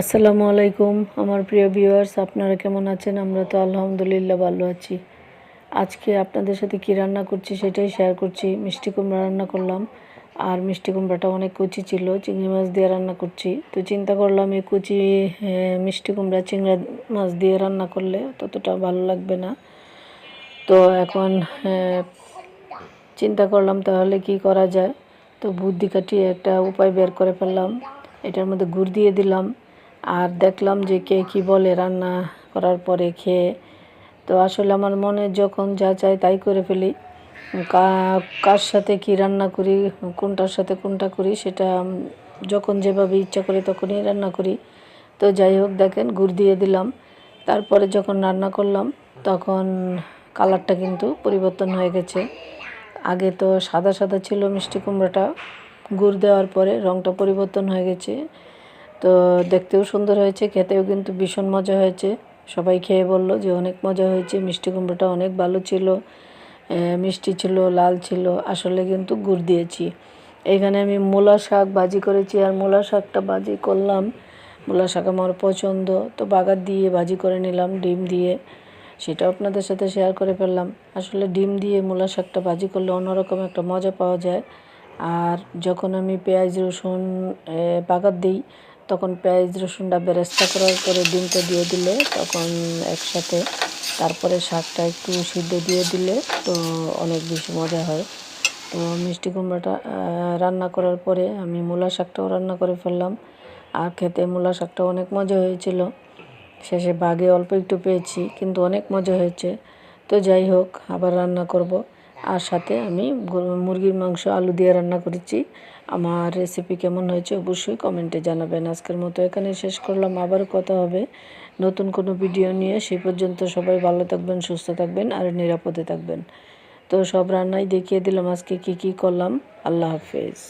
আসসালামু আলাইকুম, আমার প্রিয় ভিউয়ার্স আপনারা কেমন আছেন? আমরা তো আলহামদুলিল্লাহ ভালো আছি। আজকে আপনাদের সাথে কি রান্না করছি সেটাই শেয়ার করছি। মিষ্টি কুমড়া রান্না করলাম, আর মিষ্টি কুমড়াটা অনেক কুচি ছিল, চিংড়ি মাছ দিয়ে রান্না করছি। তো চিন্তা করলাম এই কুচি মিষ্টি কুমড়া, চিংড়া মাছ দিয়ে রান্না করলে ততটা ভালো লাগবে না। তো এখন চিন্তা করলাম তাহলে কি করা যায়। তো বুদ্ধি কাটিয়ে একটা উপায় বের করে ফেললাম। এটার মধ্যে গুড় দিয়ে দিলাম। আর দেখলাম যে কে কি বলে রান্না করার পরে খেয়ে, তো আসলে আমার মনে যখন যা চাই তাই করে ফেলি। কার সাথে কি রান্না করি, কোনটার সাথে কোনটা করি, সেটা যখন যেভাবে ইচ্ছা করে তখনই রান্না করি। তো যাই হোক, দেখেন গুড় দিয়ে দিলাম। তারপরে যখন রান্না করলাম, তখন কালারটা কিন্তু পরিবর্তন হয়ে গেছে। আগে তো সাদা সাদা ছিল মিষ্টি কুমড়োটা। গুড় দেওয়ার পরে রঙটা পরিবর্তন হয়ে গেছে। তো দেখতেও সুন্দর হয়েছে, খেতেও কিন্তু ভীষণ মজা হয়েছে। সবাই খেয়ে বলল যে অনেক মজা হয়েছে, মিষ্টি কুমড়োটা অনেক ভালো ছিল মিষ্টি ছিল, লাল ছিল, আসলে কিন্তু গুড় দিয়েছি। এখানে আমি মূলা শাক ভাজি করেছি আর মূলা শাকটা ভাজি করলাম। মূলা শাক আমার পছন্দ, তো বাগার দিয়ে ভাজি করে নিলাম, ডিম দিয়ে। সেটাও আপনাদের সাথে শেয়ার করে ফেললাম। আসলে ডিম দিয়ে মূলা শাকটা ভাজি করলে অন্যরকম একটা মজা পাওয়া যায়। আর যখন আমি পেঁয়াজ, রসুন বাগার দিই তখন পেঁয়াজ, রসুনটা বেরেস্তা করার পরে ডিমটা দিয়ে দিলে তখন একসাথে। তারপরে শাকটা একটু সিদ্ধ দিয়ে দিলে তো অনেক বেশি মজা হয়। তো মিষ্টি কুমড়াটা রান্না করার পরে আমি মূলা শাকটাও রান্না করে ফেললাম। আর খেতে মূলা শাকটা অনেক মজা হয়েছিল। শেষে বাগে অল্প একটু পেয়েছি, কিন্তু অনেক মজা হয়েছে। তো যাই হোক, আবার রান্না করব। আর সাথে আমি মুরগির মাংস, আলু দিয়ে রান্না করেছি। আমার রেসিপি কেমন হয়েছে অবশ্যই কমেন্টে জানাবেন। আজকের মতো এখানে শেষ করলাম। আবার কথা হবে নতুন কোনো ভিডিও নিয়ে। সেই পর্যন্ত সবাই ভালো থাকবেন, সুস্থ থাকবেন আর নিরাপদে থাকবেন। তো সব রান্নাই দেখিয়ে দিলাম। আজকে কি কি করলাম? আল্লাহ হাফেজ।